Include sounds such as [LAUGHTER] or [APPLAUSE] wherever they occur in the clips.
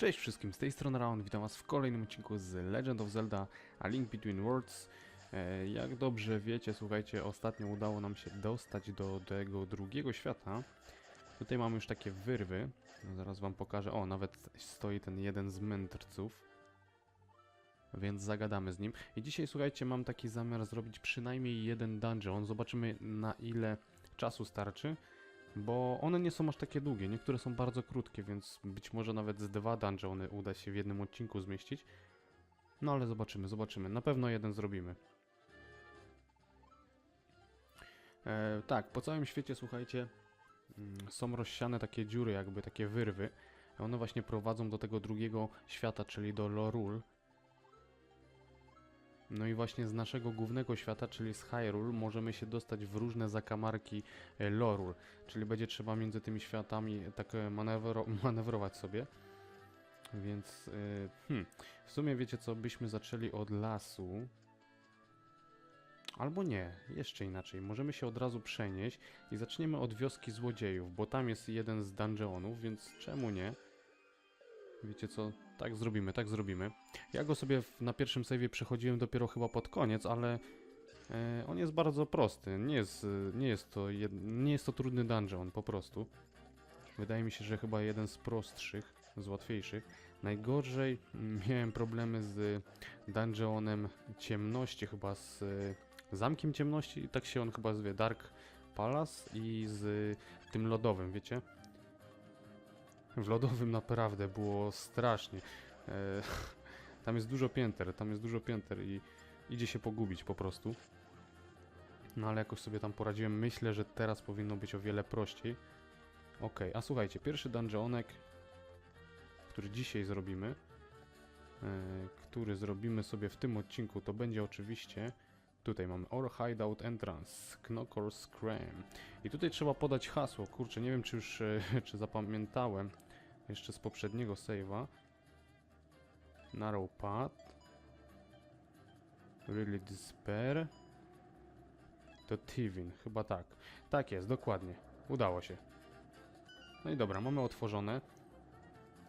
Cześć wszystkim, z tej strony Raon, witam was w kolejnym odcinku z Legend of Zelda A Link Between Worlds. E, jak dobrze wiecie, słuchajcie, ostatnio udało nam się dostać do tego drugiego świata. Tutaj mamy już takie wyrwy, no, zaraz wam pokażę, o, nawet stoi ten jeden z mędrców. Więc zagadamy z nim. I dzisiaj, słuchajcie, mam taki zamiar zrobić przynajmniej jeden dungeon. Zobaczymy na ile czasu starczy. Bo one nie są aż takie długie, niektóre są bardzo krótkie, więc być może nawet z dwa dungeony uda się w jednym odcinku zmieścić. No ale zobaczymy, zobaczymy. Na pewno jeden zrobimy. E, tak, po całym świecie, słuchajcie, mm, są rozsiane takie dziury, jakby takie wyrwy. One właśnie prowadzą do tego drugiego świata, czyli do Lorul. No i właśnie z naszego głównego świata, czyli z Hyrule, możemy się dostać w różne zakamarki e, Lorul. Czyli będzie trzeba między tymi światami tak e, manewro [LAUGHS] manewrować sobie. Więc e, hmm, w sumie wiecie co, byśmy zaczęli od lasu. Albo nie, jeszcze inaczej. Możemy się od razu przenieść i zaczniemy od wioski złodziejów, bo tam jest jeden z dungeonów, więc czemu nie? Wiecie co, tak zrobimy, tak zrobimy. Ja go sobie w, na pierwszym save'ie przechodziłem dopiero chyba pod koniec, ale e, on jest bardzo prosty. Nie jest, nie, jest to jed, nie jest to trudny dungeon, po prostu. Wydaje mi się, że chyba jeden z prostszych, z łatwiejszych. Najgorzej [LAUGHS] miałem problemy z dungeonem ciemności, chyba z e, zamkiem ciemności, tak się on chyba zwie, Dark Palace i z tym lodowym, wiecie? W lodowym naprawdę było strasznie. E, [LAUGHS] tam jest dużo pięter, tam jest dużo pięter i idzie się pogubić po prostu. No ale jakoś sobie tam poradziłem. Myślę, że teraz powinno być o wiele prościej. Ok, a słuchajcie, pierwszy dungeonek, który dzisiaj zrobimy, e, który zrobimy sobie w tym odcinku, to będzie oczywiście Tutaj mamy Or Hideout Entrance, Knockers Scram. I tutaj trzeba podać hasło. Kurczę, nie wiem czy już e, [LAUGHS] czy zapamiętałem jeszcze z poprzedniego save'a. Narrow Path. Really Despair. To Tivin, chyba tak. Tak jest, dokładnie. Udało się. No i dobra, mamy otworzone.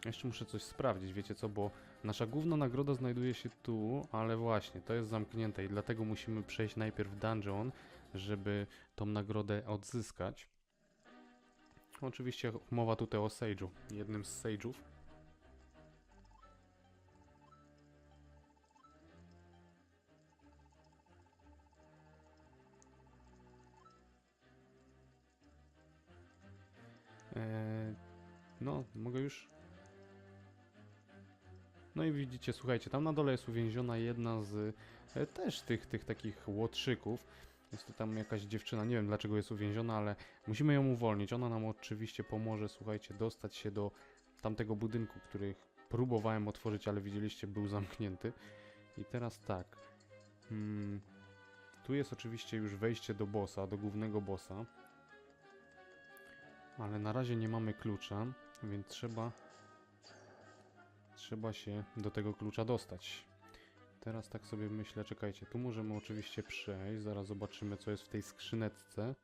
Jeszcze muszę coś sprawdzić, wiecie co, bo nasza główna nagroda znajduje się tu, ale właśnie, to jest zamknięte i dlatego musimy przejść najpierw dungeon, żeby tą nagrodę odzyskać. Oczywiście mowa tutaj o Sage'u, jednym z Sage'ów. Eee, no, mogę już no i widzicie, słuchajcie, tam na dole jest uwięziona jedna z e, też tych, tych takich łotrzyków. Jest to tam jakaś dziewczyna, nie wiem dlaczego jest uwięziona, ale musimy ją uwolnić. Ona nam oczywiście pomoże, słuchajcie, dostać się do tamtego budynku, który próbowałem otworzyć, ale widzieliście, był zamknięty. I teraz tak. Hmm, tu jest oczywiście już wejście do bossa, do głównego bossa. Ale na razie nie mamy klucza, więc trzeba trzeba się do tego klucza dostać. Teraz tak sobie myślę, czekajcie, tu możemy oczywiście przejść, zaraz zobaczymy co jest w tej skrzyneczce.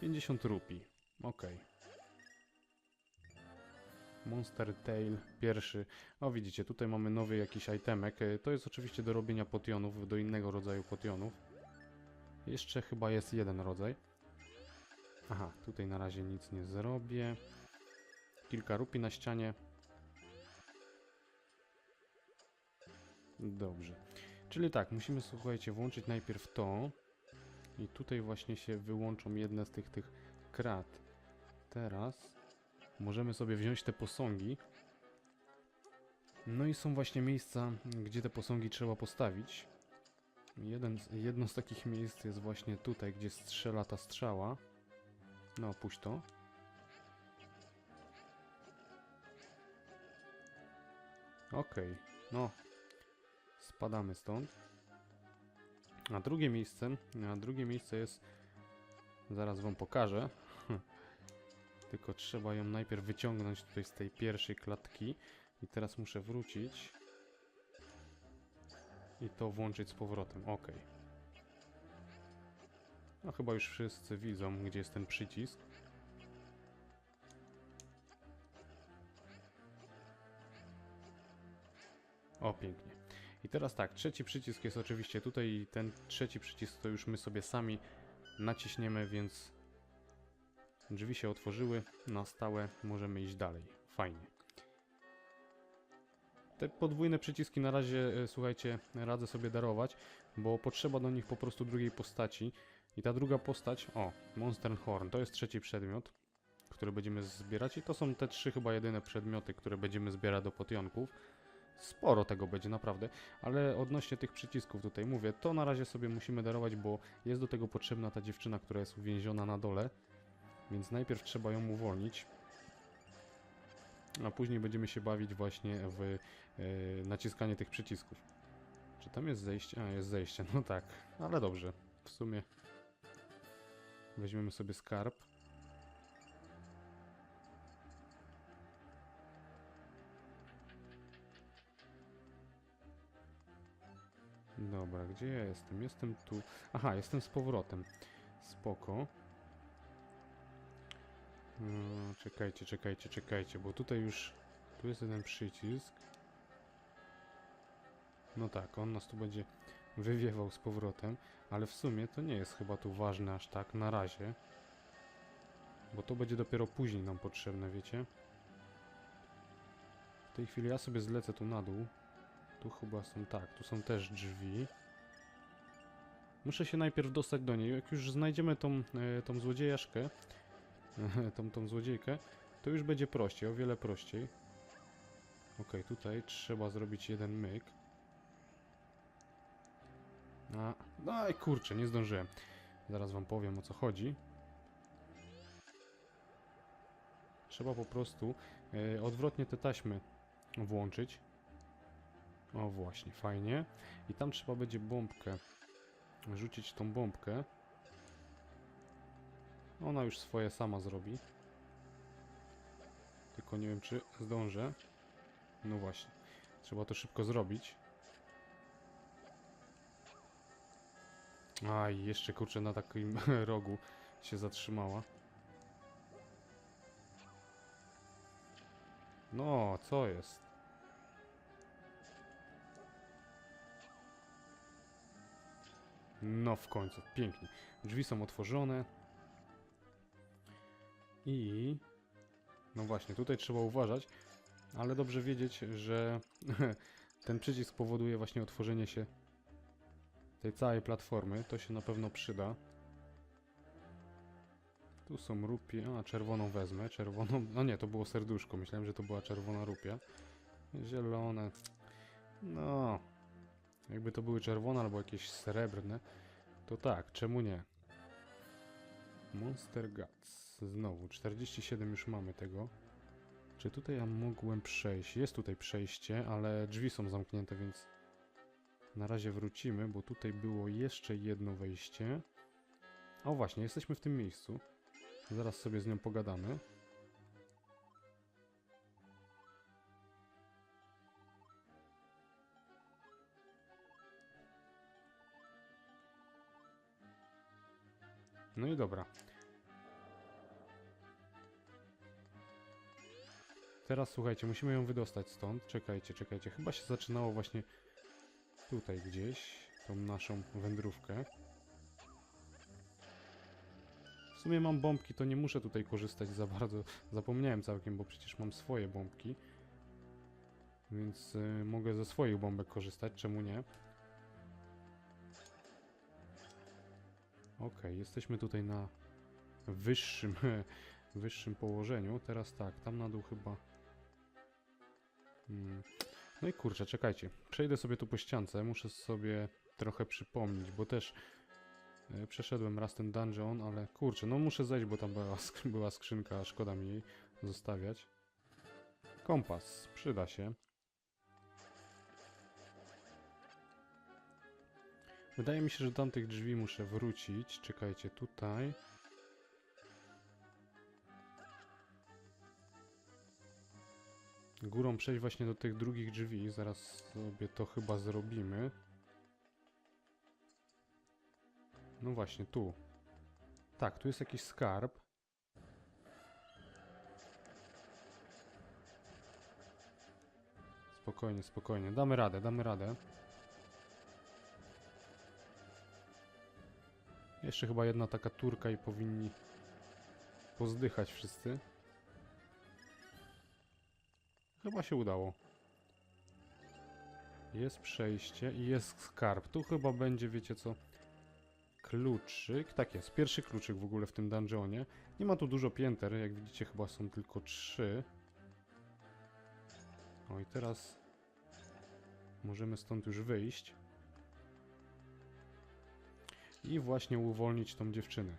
50 rupii, ok. Monster Tail, pierwszy. O widzicie, tutaj mamy nowy jakiś itemek. E, To jest oczywiście do robienia potionów, do innego rodzaju potionów. Jeszcze chyba jest jeden rodzaj. Aha, tutaj na razie nic nie zrobię. Kilka rupii na ścianie. Dobrze. Czyli tak, musimy słuchajcie, włączyć najpierw to. I tutaj właśnie się wyłączą jedne z tych, tych krat. Teraz możemy sobie wziąć te posągi. No i są właśnie miejsca, gdzie te posągi trzeba postawić. Jeden, jedno z takich miejsc jest właśnie tutaj, gdzie strzela ta strzała. No, puść to. Okej, no, Spadamy stąd. A drugie miejsce, a drugie miejsce jest, zaraz wam pokażę. [LAUGHS] Tylko trzeba ją najpierw wyciągnąć tutaj z tej pierwszej klatki. I teraz muszę wrócić. I to włączyć z powrotem. Ok. No chyba już wszyscy widzą, gdzie jest ten przycisk. O, pięknie. I teraz tak, trzeci przycisk jest oczywiście tutaj i ten trzeci przycisk to już my sobie sami naciśniemy, więc drzwi się otworzyły na stałe, możemy iść dalej. Fajnie. Te podwójne przyciski na razie, e, słuchajcie, radzę sobie darować, bo potrzeba do nich po prostu drugiej postaci. I ta druga postać, o, Monster Horn, to jest trzeci przedmiot, który będziemy zbierać i to są te trzy chyba jedyne przedmioty, które będziemy zbierać do potionków. Sporo tego będzie naprawdę, ale odnośnie tych przycisków tutaj mówię, to na razie sobie musimy darować, bo jest do tego potrzebna ta dziewczyna, która jest uwięziona na dole, więc najpierw trzeba ją uwolnić, a później będziemy się bawić właśnie w e, naciskanie tych przycisków. Czy tam jest zejście? A, jest zejście, no tak, ale dobrze, w sumie weźmiemy sobie skarb. Dobra, gdzie ja jestem? Jestem tu. Aha, jestem z powrotem. Spoko. Mm, czekajcie, czekajcie, czekajcie, bo tutaj już... Tu jest jeden przycisk. No tak, on nas tu będzie wywiewał z powrotem, ale w sumie to nie jest chyba tu ważne aż tak, na razie. Bo to będzie dopiero później nam potrzebne, wiecie? W tej chwili ja sobie zlecę tu na dół. Tu chyba są, tak, tu są też drzwi. Muszę się najpierw dostać do niej. Jak już znajdziemy tą, e, tą złodziejaszkę, [LAUGHS] tą, tą złodziejkę, to już będzie prościej, o wiele prościej. Ok, tutaj trzeba zrobić jeden myk. A, no i kurczę, nie zdążyłem. Zaraz wam powiem o co chodzi. Trzeba po prostu e, odwrotnie te taśmy włączyć. O właśnie, fajnie. I tam trzeba będzie bombkę. Rzucić tą bombkę. Ona już swoje sama zrobi. Tylko nie wiem, czy zdążę. No właśnie. Trzeba to szybko zrobić. Aj, jeszcze kurczę na takim [LAUGHS] rogu się zatrzymała. No, co jest? No w końcu, pięknie. Drzwi są otworzone. I... No właśnie, tutaj trzeba uważać, ale dobrze wiedzieć, że [LAUGHS] ten przycisk powoduje właśnie otworzenie się tej całej platformy. To się na pewno przyda. Tu są rupie. A, czerwoną wezmę. Czerwoną. No nie, to było serduszko. Myślałem, że to była czerwona rupia. Zielone. No. Jakby to były czerwone albo jakieś srebrne, to tak, czemu nie? Monster Guts. Znowu, 47 już mamy tego. Czy tutaj ja mogłem przejść? Jest tutaj przejście, ale drzwi są zamknięte, więc na razie wrócimy, bo tutaj było jeszcze jedno wejście. O właśnie, jesteśmy w tym miejscu. Zaraz sobie z nią pogadamy. No i dobra. Teraz słuchajcie, musimy ją wydostać stąd. Czekajcie, czekajcie. Chyba się zaczynało właśnie tutaj gdzieś, tą naszą wędrówkę. W sumie mam bombki, to nie muszę tutaj korzystać za bardzo. Zapomniałem całkiem, bo przecież mam swoje bombki. Więc y, mogę ze swoich bombek korzystać, czemu nie? Okej, jesteśmy tutaj na wyższym, [LAUGHS] wyższym położeniu. Teraz tak, tam na dół chyba... Hmm. No i kurczę, czekajcie. Przejdę sobie tu po ściance, muszę sobie trochę przypomnieć, bo też e, przeszedłem raz ten dungeon, ale kurczę, no muszę zejść, bo tam była, [LAUGHS] była skrzynka, szkoda mi jej zostawiać. Kompas, przyda się. Wydaje mi się, że do tamtych drzwi muszę wrócić. Czekajcie, tutaj. Górą przejść właśnie do tych drugich drzwi. Zaraz sobie to chyba zrobimy. No właśnie, tu. Tak, tu jest jakiś skarb. Spokojnie, spokojnie. Damy radę, damy radę. Jeszcze chyba jedna taka turka i powinni pozdychać wszyscy. Chyba się udało. Jest przejście i jest skarb. Tu chyba będzie, wiecie co, kluczyk. Tak jest, pierwszy kluczyk w ogóle w tym dungeonie. Nie ma tu dużo pięter, jak widzicie chyba są tylko trzy. O i teraz możemy stąd już wyjść. I właśnie uwolnić tą dziewczynę.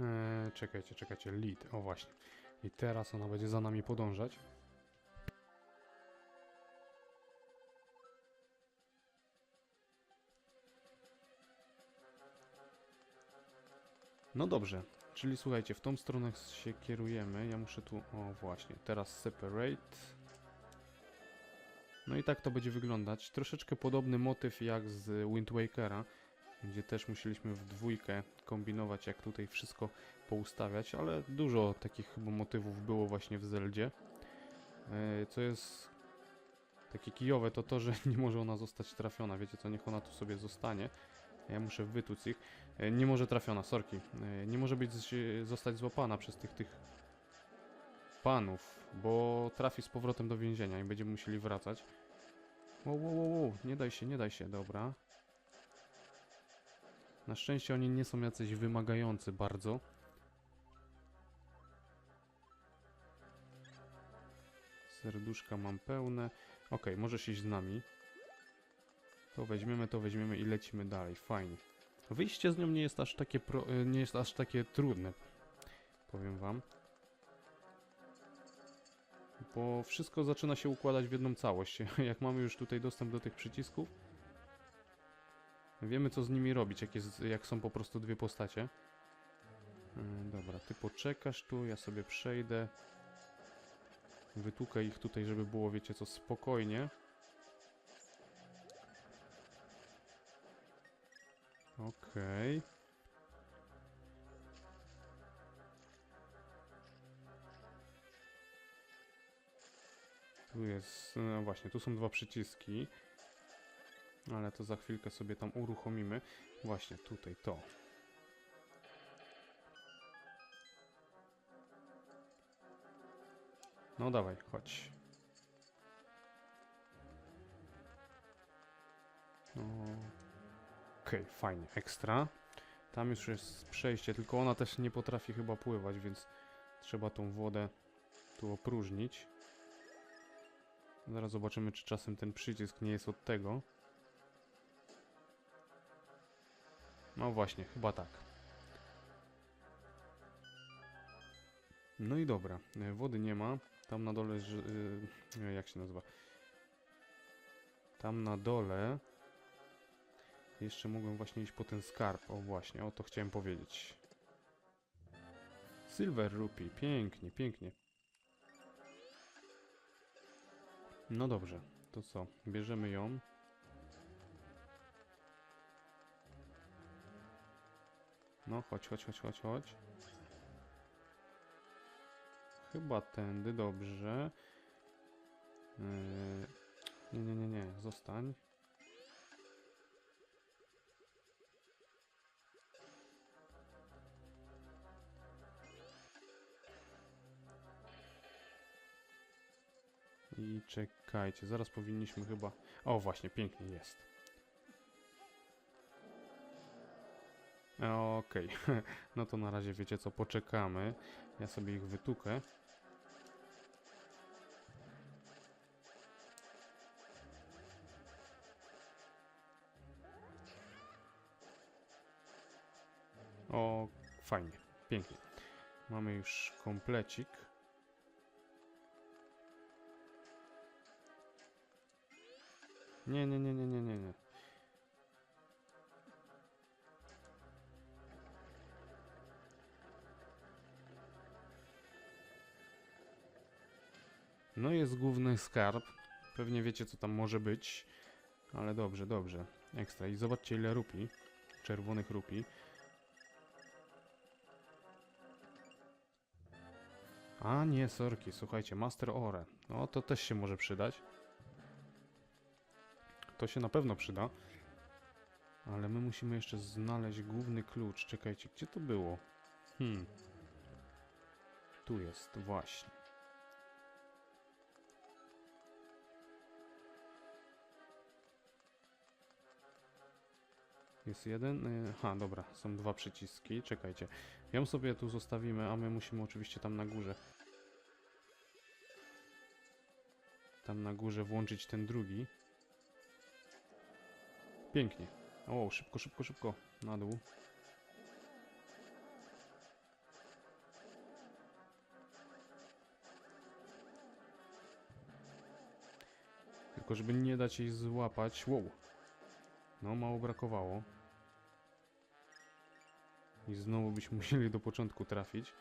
Eee, czekajcie, czekajcie, lead, o właśnie. I teraz ona będzie za nami podążać. No dobrze, czyli słuchajcie, w tą stronę się kierujemy. Ja muszę tu, o właśnie, teraz separate. No i tak to będzie wyglądać. Troszeczkę podobny motyw jak z Wind Wakera, gdzie też musieliśmy w dwójkę kombinować, jak tutaj wszystko poustawiać, ale dużo takich chyba motywów było właśnie w Zeldzie. E, Co jest takie kijowe, to to, że [LAUGHS] nie może ona zostać trafiona. Wiecie co, niech ona tu sobie zostanie. Ja muszę wytuc ich. E, Nie może trafiona, sorki. E, Nie może być zostać złapana przez tych tych panów, bo trafi z powrotem do więzienia i będziemy musieli wracać. Wow, wow, wow, wow, nie daj się, nie daj się, dobra. Na szczęście oni nie są jacyś wymagający bardzo. Serduszka mam pełne. Ok, możesz iść z nami. To weźmiemy, to weźmiemy i lecimy dalej. Fajnie. Wyjście z nią nie jest aż takie pro, e, nie jest aż takie trudne. Powiem wam. Bo wszystko zaczyna się układać w jedną całość. [LAUGHS] Jak mamy już tutaj dostęp do tych przycisków, wiemy co z nimi robić, jak, jest, jak są po prostu dwie postacie. Yy, Dobra, ty poczekasz tu, ja sobie przejdę. Wytukę ich tutaj, żeby było, wiecie co, spokojnie. Okej. Tu jest, no właśnie, tu są dwa przyciski. Ale to za chwilkę sobie tam uruchomimy. Właśnie, tutaj, to. No dawaj, chodź. No. Okej, fajnie, ekstra. Tam już jest przejście, tylko ona też nie potrafi chyba pływać, więc trzeba tą wodę tu opróżnić. Zaraz zobaczymy, czy czasem ten przycisk nie jest od tego. No właśnie, chyba tak. No i dobra, e, wody nie ma. Tam na dole, y, jak się nazywa? Tam na dole jeszcze mogłem właśnie iść po ten skarb. O właśnie, o to chciałem powiedzieć. Silver Rupee, pięknie, pięknie. No dobrze, to co? Bierzemy ją. No, chodź, chodź, chodź, chodź, chodź. Chyba tędy, dobrze. Yy... Nie, nie, nie, nie, zostań. I czekajcie, zaraz powinniśmy chyba... O, właśnie, pięknie jest. Okej, [LAUGHS] no to na razie wiecie co, poczekamy. Ja sobie ich wytukę. O, fajnie, pięknie. Mamy już komplecik. Nie, nie, nie, nie, nie, nie, nie. No jest główny skarb. Pewnie wiecie co tam może być. Ale dobrze, dobrze. Ekstra. I zobaczcie ile rupi. Czerwonych rupi. A nie, sorki, słuchajcie, Master Ore. No to też się może przydać. To się na pewno przyda. Ale my musimy jeszcze znaleźć główny klucz. Czekajcie, gdzie to było? Hmm. Tu jest, właśnie. Jest jeden. y, Aha, dobra, są dwa przyciski. Czekajcie. Ją sobie tu zostawimy, a my musimy oczywiście tam na górze. Tam na górze włączyć ten drugi. Pięknie. O, szybko, szybko, szybko. Na dół. Tylko żeby nie dać jej złapać. Wow. No, mało brakowało. I znowu byśmy [LAUGHS] musieli do początku trafić.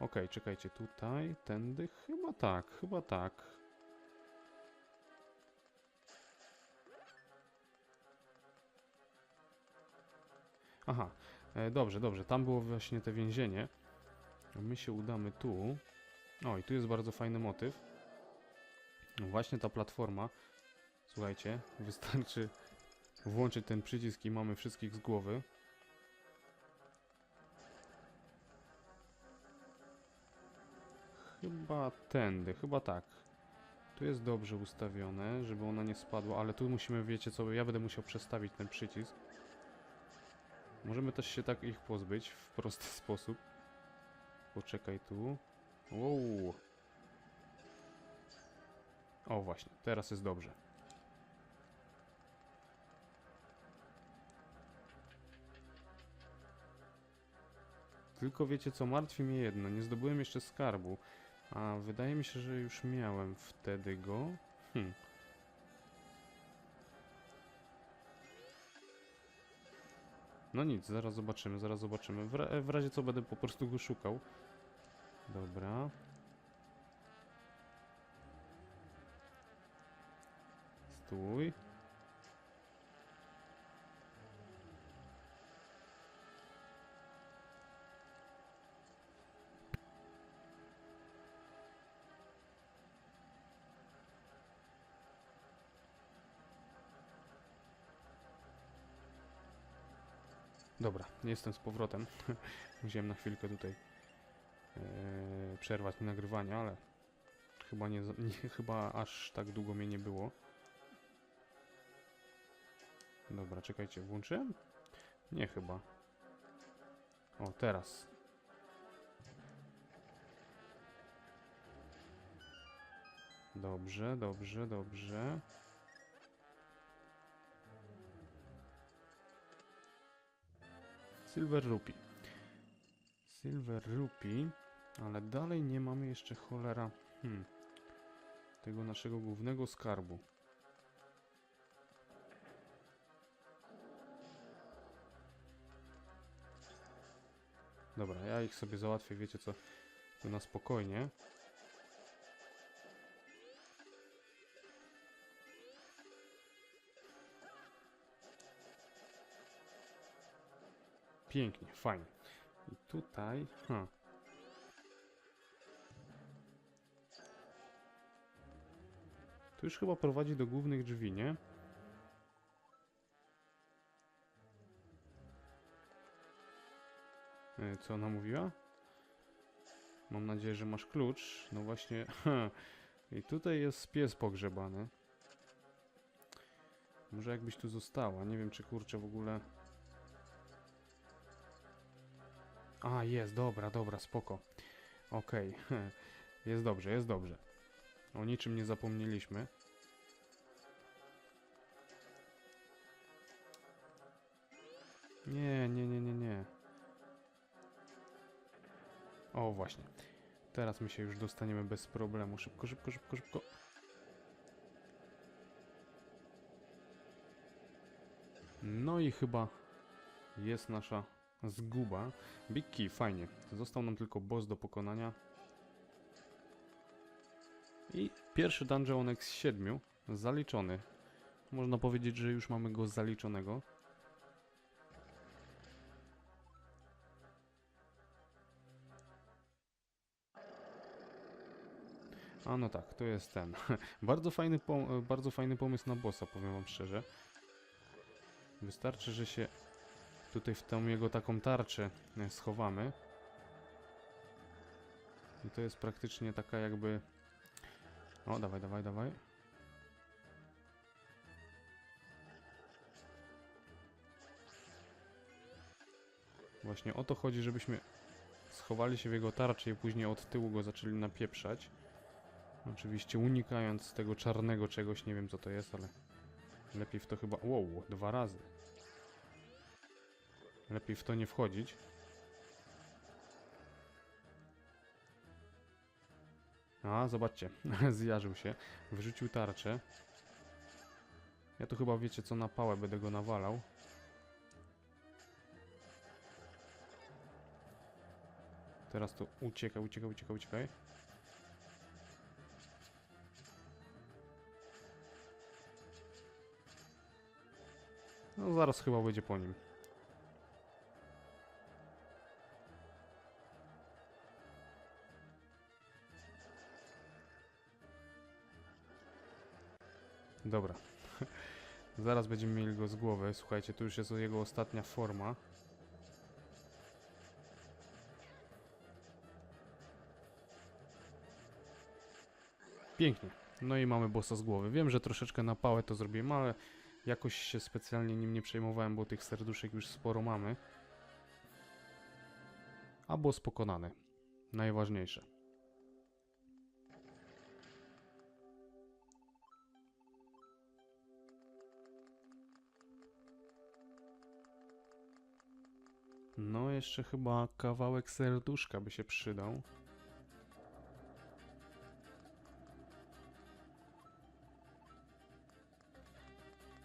Okej, czekajcie, tutaj, tędy, chyba tak, chyba tak. Aha, e, dobrze, dobrze, tam było właśnie te więzienie. My się udamy tu. O, i tu jest bardzo fajny motyw. No właśnie ta platforma. Słuchajcie, wystarczy włączyć ten przycisk i mamy wszystkich z głowy. Chyba tędy, chyba tak. Tu jest dobrze ustawione, żeby ona nie spadła, ale tu musimy, wiecie co, ja będę musiał przestawić ten przycisk. Możemy też się tak ich pozbyć w prosty [LAUGHS] sposób. Poczekaj tu. Wow. O właśnie, teraz jest dobrze. Tylko wiecie co, martwi mnie jedno, nie zdobyłem jeszcze skarbu. A wydaje mi się, że już miałem wtedy go. Hm. No nic, zaraz zobaczymy, zaraz zobaczymy. W, ra w razie co będę po prostu go szukał. Dobra. Stój. Dobra, jestem z powrotem. [LAUGHS] Musiałem na chwilkę tutaj e, przerwać nagrywanie, ale chyba nie, nie, chyba aż tak długo mnie nie było. Dobra, czekajcie, włączyłem? Nie chyba. O, teraz. Dobrze, dobrze, dobrze. Silver Rupee. Silver Rupee, ale dalej nie mamy jeszcze cholera hmm, tego naszego głównego skarbu. Dobra, ja ich sobie załatwię, wiecie co, na spokojnie. Pięknie, fajnie. I tutaj, ha. Tu już chyba prowadzi do głównych drzwi, nie? E, Co ona mówiła? Mam nadzieję, że masz klucz. No właśnie. [LAUGHS] I tutaj jest pies pogrzebany. Może jakbyś tu została. Nie wiem, czy kurczę w ogóle... A, jest, dobra, dobra, spoko. Okej, [LAUGHS] jest dobrze, jest dobrze. O niczym nie zapomnieliśmy. Nie, nie, nie, nie, nie. O, właśnie. Teraz my się już dostaniemy bez problemu. Szybko, szybko, szybko, szybko. No i chyba jest nasza zguba. Big Key, fajnie. Został nam tylko boss do pokonania. I pierwszy dungeon z 7 zaliczony. Można powiedzieć, że już mamy go zaliczonego. A no tak, to jest ten. [LAUGHS] bardzo, fajny bardzo fajny pomysł na bossa, powiem wam szczerze. Wystarczy, że się tutaj w tą jego taką tarczę e, schowamy. I to jest praktycznie taka jakby... O, dawaj, dawaj, dawaj. Właśnie o to chodzi, żebyśmy schowali się w jego tarczy i później od tyłu go zaczęli napieprzać. Oczywiście unikając tego czarnego czegoś, nie wiem co to jest, ale lepiej w to chyba... Wow, dwa razy. Lepiej w to nie wchodzić. A, zobaczcie, [LAUGHS] zjarzył się, wyrzucił tarczę. Ja tu chyba wiecie co na pałę będę go nawalał. Teraz to uciekaj, uciekaj, uciekaj, uciekaj. No zaraz chyba będzie po nim. Dobra. [LAUGHS] Zaraz będziemy mieli go z głowy. Słuchajcie, tu już jest jego ostatnia forma. Pięknie. No i mamy bossa z głowy. Wiem, że troszeczkę na pałę to zrobiłem, ale jakoś się specjalnie nim nie przejmowałem, bo tych serduszek już sporo mamy. A boss pokonany. Najważniejsze. No, jeszcze chyba kawałek serduszka by się przydał.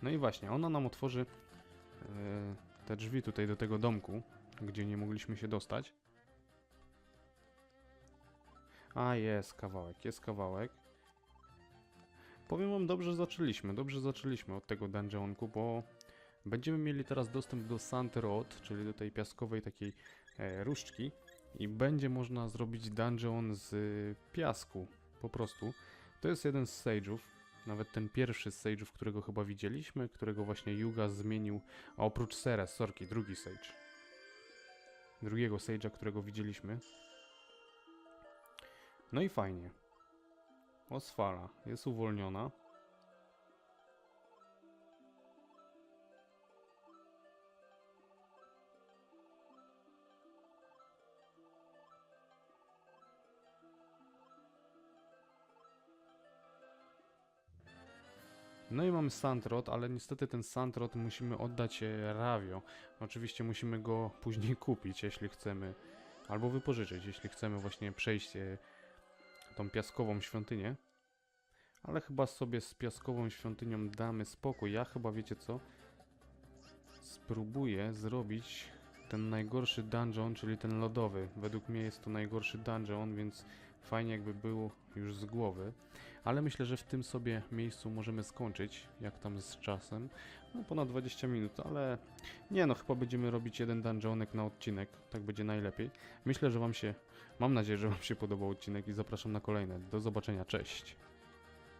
No i właśnie, ona nam otworzy e, te drzwi tutaj do tego domku, gdzie nie mogliśmy się dostać. A, jest kawałek, jest kawałek. Powiem wam, dobrze zaczęliśmy, dobrze zaczęliśmy od tego dungeonku, bo będziemy mieli teraz dostęp do Sand Road, czyli do tej piaskowej takiej e, różdżki i będzie można zrobić dungeon z e, piasku, po prostu. To jest jeden z sage'ów, nawet ten pierwszy z którego chyba widzieliśmy, którego właśnie Yuga zmienił, a oprócz Ceres, Sorki, drugi sage. Drugiego sage'a, którego widzieliśmy. No i fajnie. Osfala jest uwolniona. No i mamy Sandrot, ale niestety ten Sandrot musimy oddać e, Ravio. Oczywiście musimy go [LAUGHS] później kupić, jeśli chcemy, albo wypożyczyć, jeśli chcemy właśnie przejść e, tą piaskową świątynię. Ale chyba sobie z piaskową świątynią damy spokój. Ja chyba, wiecie co? Spróbuję zrobić ten najgorszy dungeon, czyli ten lodowy. Według mnie jest to najgorszy dungeon, więc fajnie jakby było już z głowy. Ale myślę, że w tym sobie miejscu możemy skończyć, jak tam z czasem. No ponad 20 minut, ale nie no, chyba będziemy robić jeden dungeonek na odcinek, tak będzie najlepiej. Myślę, że wam się, mam nadzieję, że wam się podobał odcinek i zapraszam na kolejne. Do zobaczenia, cześć!